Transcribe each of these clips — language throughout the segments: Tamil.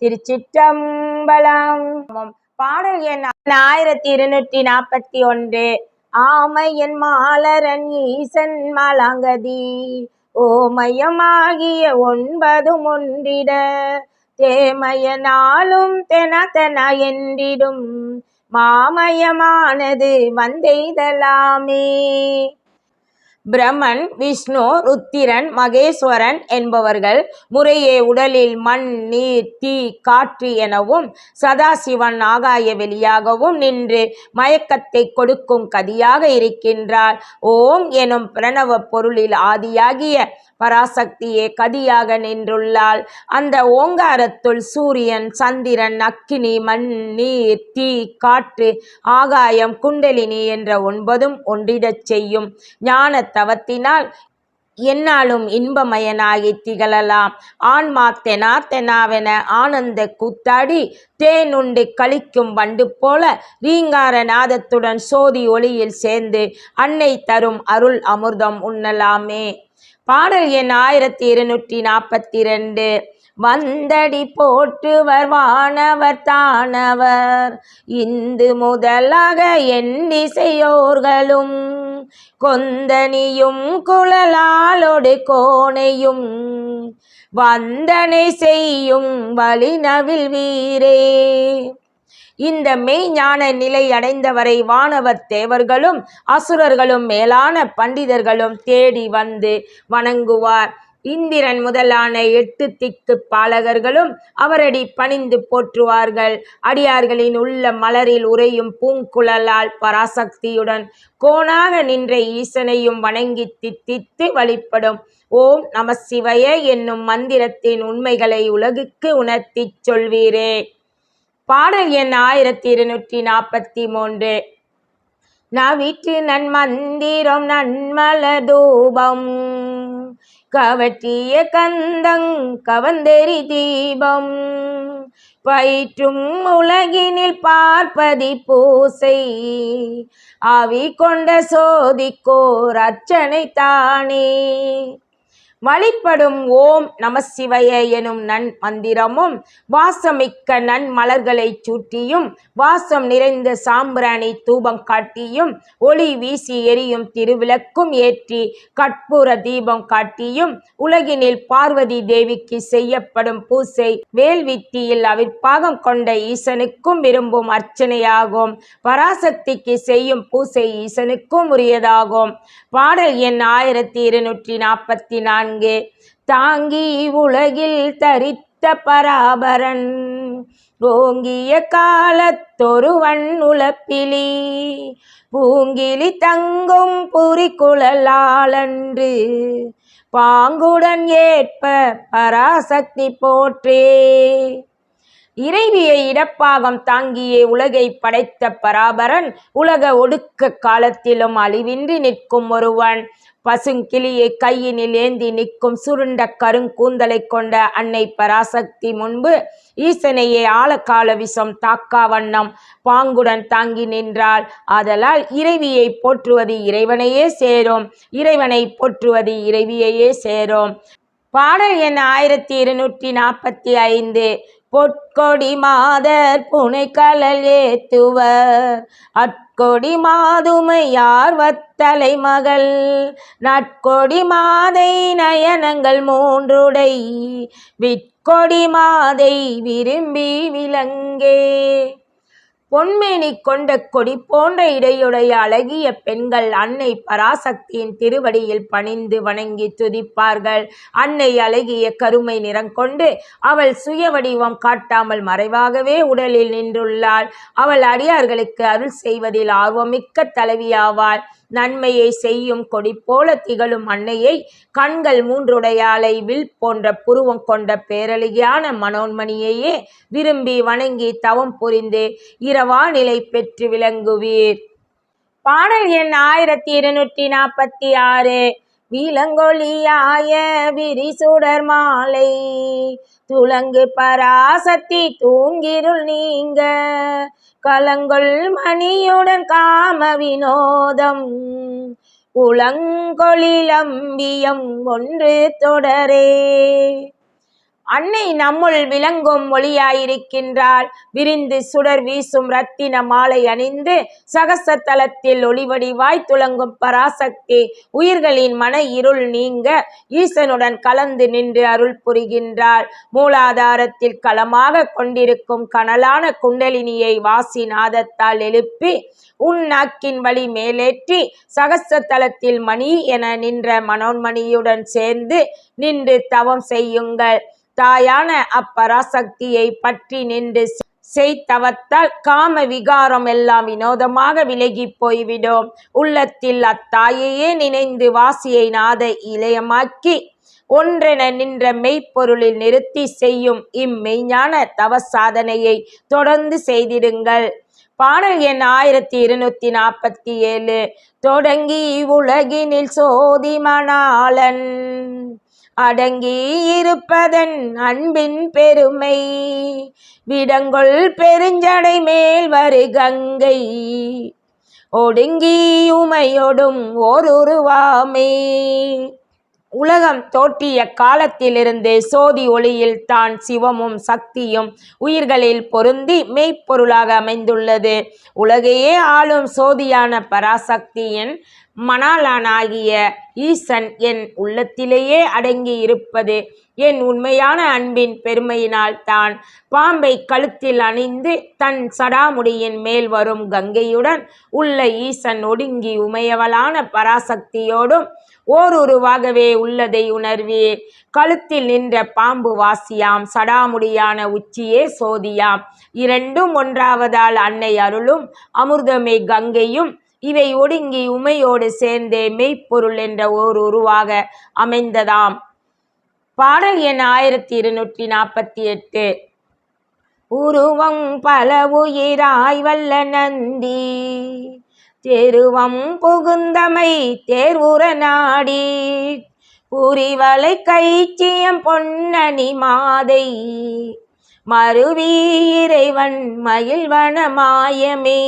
திருச்சிற்றம்பலம். பாடல் எண் ஆயிரத்தி இருநூற்றி நாற்பத்தி ஒன்று. ஆமையன் மாலரன் ஈசன் மாலாங்கதி. ஓமயமாகிய ஒன்பதும் ஒன்றிட தேமய நாளும் தென தென என்றிடும். மாமயமானது வந்தெய்தலாமே. பிரமன் விஷ்ணு ருத்திரன் மகேஸ்வரன் என்பவர்கள் முறையே உடலில் மண் நீர் தீ காற்று எனவும் சதாசிவன் ஆகாய வெளியாகவும் நின்று மயக்கத்தை கொடுக்கும் கதியாக இருக்கின்றார் ஓம் எனும் பிரணவ பொருளில் ஆதியாகிய பராசக்தியே கதியாக நின்றுள்ளாள். அந்த ஓங்காரத்துள் சூரியன் சந்திரன் அக்கினி மண் நீர் தீ காற்று ஆகாயம் குண்டலினி என்ற ஒன்பதும் ஒன்றிடச் செய்யும். ஞான தவத்தினால் என்னாலும் இன்பமயனாகி திகழலாம். ஆன்மா தெனா தெனாவென ஆனந்த கூத்தாடி தேனுண்டு கழிக்கும் வண்டு போல ரீங்கார நாதத்துடன் சோதி ஒளியில் சேர்ந்து அன்னை தரும் அருள் அமிர்தம் உண்ணலாமே. பாடல் எண் ஆயிரத்தி இருநூற்றி நாற்பத்தி ரெண்டு வந்தடி போற்றுவர் வானவர் தானவர். இந்து முதலாக என் திசையோர்களும் கொந்தனியும் குழலாலொடு கோணையும் வந்தனை செய்யும் வழிநவில் வீரே. இந்த மெய்ஞான நிலை அடைந்தவரை வானவர் தேவர்களும் அசுரர்களும் மேலான பண்டிதர்களும் தேடி வந்து வணங்குவார். இந்திரன் முதலான எட்டு திக்கு பாலகர்களும் அவரடி பணிந்து போற்றுவார்கள். அடியார்களின் உள்ள மலரில் உறையும் பூங்குழலால் பராசக்தியுடன் கோணாக நின்ற ஈசனையும் வணங்கி தித்தித்து வழிபடும். ஓம் நம சிவய என்னும் மந்திரத்தின் உண்மைகளை உலகுக்கு உணர்த்திச் சொல்வீரே. பாடல் எண் ஆயிரத்தி இருநூற்றி நாற்பத்தி மூன்று. நவிற்று நன்மந்திரம் நன்மல தூபம். கவற்றிய கந்தங் கவந்தெறி தீபம். பயிற்றும் உலகினில் பார்ப்பதி பூசை. ஆவி கொண்ட சோதிக்கோர் அர்ச்சனை தானே. வழிபடும் ஓம் நமசிவய எனும் நன் மந்திரமும் வாசமிக்க நன் மலர்களை சூட்டியும் வாசம் நிறைந்த சாம்பிராணி தூபம் காட்டியும் ஒளி வீசி எரியும் திருவிளக்கும் ஏற்றி கற்பூர தீபம் காட்டியும் உலகினில் பார்வதி தேவிக்கு செய்யப்படும் பூசை வேல்வித்தியில் அவிர்ப்பாகம் கொண்ட ஈசனுக்கும் விரும்பும் அர்ச்சனையாகும். பராசக்திக்கு செய்யும் பூசை ஈசனுக்கும் உரியதாகும். பாடல் எண் ஆயிரத்தி இருநூற்றி நாற்பத்தி நான்கு. நான்கு தாங்கி உலகில் தரித்த பராபரன். ஓங்கிய காலத்தொருவன் உலப்பிலி பூங்கிலி தங்கும் புரிக்குழலாளன்று பாங்குடன் ஏற்ப பராசக்தி போற்றே. இறைவியை இடப்பாகம் தாங்கியே உலகை படைத்த பராபரன் உலக ஒடுக்க காலத்திலும் அழிவின்றி நிற்கும் ஒருவன். பசுங்கிளியை கையினில் ஏந்தி நிற்கும் சுருண்ட கருங்கூந்தலை கொண்ட அன்னை பராசக்தி முன்பு ஈசனையே ஆழக்கால விஷம் தாக்கா வண்ணம் பாங்குடன் தாங்கி நின்றாள். ஆதலால் இறைவியை போற்றுவது இறைவனையே சேரும். இறைவனை போற்றுவது இறைவியையே சேரும். பாடல் எண் ஆயிரத்தி இருநூற்றி நாற்பத்தி ஐந்து. பொற்கொடி மாதர் புனைக்கலல் ஏத்துவர். அட்கொடி மாதுமை யார் வத்தலை மகள் நட்கொடி மாதை நயனங்கள் மூன்றுடை. விற்கொடி மாதை விரும்பி விலங்கே பொன்மேனி கொண்ட கொடி போன்ற இடையுடைய அழகிய பெண்கள் அன்னை பராசக்தியின் திருவடியில் பணிந்து வணங்கி துதிப்பார்கள். அன்னை அழகிய கருமை நிறம் கொண்டு அவள் சுய வடிவம் காட்டாமல் மறைவாகவே உடலில் நின்றுள்ளாள். அவள் அடியார்களுக்கு அருள் செய்வதில் ஆர்வமிக்க தலைவியாவாள். நன்மையை செய்யும் கொடி போல திகழும் அன்னையை கண்கள் மூன்றுடையாளை வில் போன்ற புருவம் கொண்ட பேரழகியான மனோன்மணியையே விரும்பி வணங்கி தவம் புரிந்து இரவா நிலை பெற்று விளங்குவீர். பாடல் எண் ஆயிரத்தி இருநூற்றி நாற்பத்தி ஆறு. விலங்கொழியாய விரிசுடர் மாலை. துளங்கு பராசக்தி தூங்கிருள் நீங்க. கலங்கொள் மணியுடன் காம வினோதம். உளங்கொழிலம்பியம் ஒன்று தொடரே. அன்னை நம்முள் விளங்கும் ஒளியாயிருக்கின்றாள். விரிந்து சுடர் வீசும் ரத்தின மாலை அணிந்து சகசத்தலத்தில் ஒளிவடிவாய் துலங்கும் பராசக்தி உயிர்களின் மன இருள் நீங்க ஈசனுடன் கலந்து நின்று அருள் புரிகின்றாள். மூலாதாரத்தில் களமாக கொண்டிருக்கும் கனலான குண்டலினியை வாசி நாதத்தால் எழுப்பி உன் நாக்கின் வழி மேலேற்றி சகசத்தலத்தில் மணி என நின்ற மனோன்மணியுடன் சேர்ந்து நின்று தவம் செய்யுங்கள். தாயான அப்பராசக்தியை பற்றி நின்று செய்தவத்தால் காம விகாரம் எல்லாம் வினோதமாக விலகி போய்விடும். உள்ளத்தில் அத்தாயையே நினைந்து வாசியை நாத இளையமாக்கி ஒன்றென நின்ற மெய்ப்பொருளில் நிறுத்தி செய்யும் இம்மெய்ஞான தவ சாதனையை தொடர்ந்து செய்திடுங்கள். பாடல் எண் ஆயிரத்தி இருநூத்தி நாற்பத்தி ஏழு. தொடங்கி உலகினில் சோதி மணாளன். அடங்கி இருப்பதன் அன்பின் பெருமை. விடங்கொள் பெருஞ்சடை மேல் வரு கங்கை. ஒடுங்கி உமையொடும் ஓருருவாமே. உலகம் தோற்றிய காலத்திலிருந்து சோதி ஒளியில் தான் சிவமும் சக்தியும் உயிர்களில் பொருந்தி மெய்ப்பொருளாக அமைந்துள்ளது. உலகையே ஆளும் சோதியான பராசக்தியின் மணாளானாகிய ஈசன் என் உள்ளத்திலேயே அடங்கி இருப்பது என் உண்மையான அன்பின் பெருமையினால் தான். பாம்பை கழுத்தில் அணிந்து தன் சடாமுடியின் மேல் வரும் கங்கையுடன் உள்ள ஈசன் ஒடுங்கி உமையவளான பராசக்தியோடும் ஓருருவாகவே உள்ளதை உணர்வீர். கழுத்தில் நின்ற பாம்பு வாசியாம் சடாமுடியான உச்சியே சோதியாம். இரண்டும் ஒன்றாவதால் அன்னை அருளும் அமிர்தமே கங்கையும். இவை ஒடுங்கி உமையோடு சேர்ந்தே மெய்ப்பொருள் என்ற ஓர் உருவாக அமைந்ததாம். பாடல் எண் ஆயிரத்தி இருநூற்றி நாற்பத்தி எட்டு. உருவம் பல உயிராய் வல்ல நந்தி. தெருவம் புகுந்தமை தேர்வுற நாடி. புரிவலை கைச்சியம் பொன்னணி மாதை. மருவி இறைவன் மகிழ்வன மாயமே.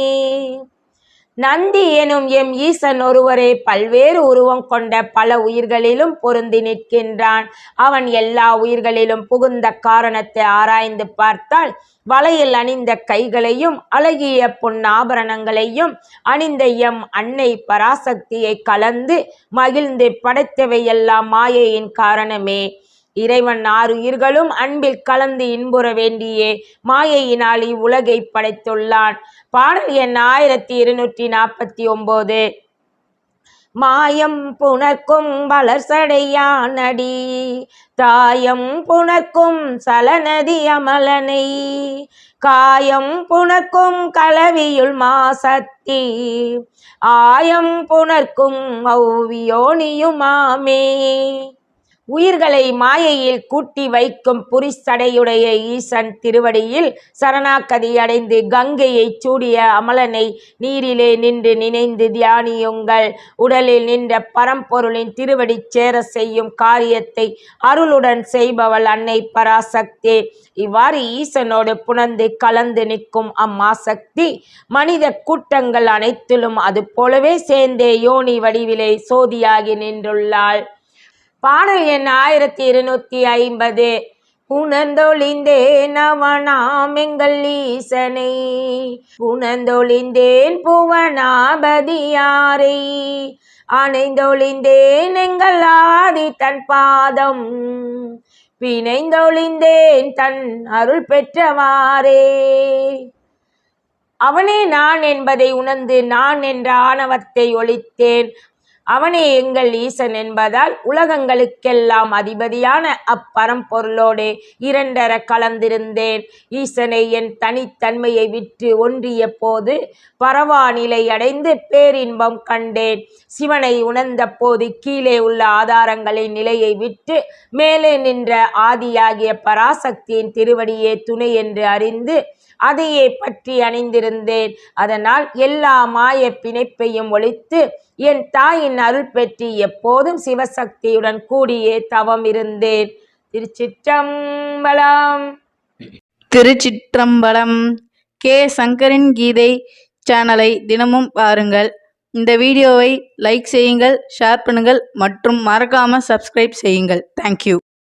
நந்தி எனும் எம் ஈசன் ஒருவரே பல்வேறு உருவம் கொண்ட பல உயிர்களிலும் பொருந்தி நிற்கின்றான். அவன் எல்லா உயிர்களிலும் புகுந்த காரணத்தை ஆராய்ந்து பார்த்தால் வலையில் அணிந்த கைகளையும் அழகிய பொன்னாபரணங்களையும் அணிந்த எம் அன்னை பராசக்தியை கலந்து மகிழ்ந்து படைத்தவையெல்லாம் மாயையின் காரணமே. இறைவன் ஆறு உயிர்களும் அன்பில் கலந்து இன்புற வேண்டியே. மாயையினால் இவ்வுலகை படைத்துள்ளான். பாடல் எண் ஆயிரத்தி இருநூற்றி நாற்பத்தி ஒன்பது மாயம் புணர்க்கும் வளர்சடையானடி தாயம் புணர்க்கும் சலநதி அமலனை. காயம் புணர்க்கும் கலவியுள் மாசத்தி. ஆயம் புணர்க்கும் ஔவியோனியுமாமே. உயிர்களை மாயையில் கூட்டி வைக்கும் புரிசடையுடைய ஈசன் திருவடியில் சரணாகதி அடைந்து கங்கையை சூடிய அமலனை நீரிலே நின்று நினைந்து தியானியுங்கள். உடலில் நின்ற பரம்பொருளின் திருவடி சேர செய்யும் காரியத்தை அருளுடன் செய்பவள் அன்னை பராசக்தி. இவ்வாறு ஈசனோடு புணர்ந்து கலந்து நிற்கும் அம்மா சக்தி மனித கூட்டங்கள் அனைத்திலும் அது போலவே சேர்ந்தே யோனி வடிவிலே சோதியாகி நின்றுள்ளாள். பாடல் எண் ஆயிரத்தி இருநூத்தி ஐம்பது. உணர்ந்தொழிந்தேன் அவனாம் எங்கள் ஈசனை. உணர்ந்தொழிந்தேன் புவனாபதியாரை. அணைந்தொழிந்தேன் எங்கள் ஆதி தன் பாதம். பிணைந்தொழிந்தேன் தன் அருள் பெற்றவாறே. அவனே நான் என்பதை உணர்ந்து நான் என்ற ஆணவத்தை ஒழித்தேன். அவனே எங்கள் ஈசன் என்பதால் உலகங்களுக்கெல்லாம் அதிபதியான அப்பரம்பொருளோடு இரண்டர கலந்திருந்தேன். ஈசனை என் தனித்தன்மையை விற்று ஒன்றிய போது பரவா நிலை அடைந்து பேரின்பம் கண்டேன். சிவனை உணர்ந்த போது கீழே உள்ள ஆதாரங்களின் நிலையை விட்டு மேலே நின்ற ஆதியாகிய பராசக்தியின் திருவடியே துணை என்று அறிந்து அதையே பற்றி அணிந்திருந்தேன். அதனால் எல்லா மாய பிணைப்பையும் ஒழித்து என் தாயின் அருள் பெற்று எப்போதும் சிவசக்தியுடன் கூடியே தவம் இருந்தேன். திருச்சிற்றம்பலம். திருச்சிற்றம்பலம். கே. சங்கரின் கீதை சேனலை தினமும் பாருங்கள். இந்த வீடியோவை லைக் செய்யுங்கள் ஷேர் பண்ணுங்கள் மற்றும் மறக்காமல் சப்ஸ்கிரைப் செய்யுங்கள். தேங்க்யூ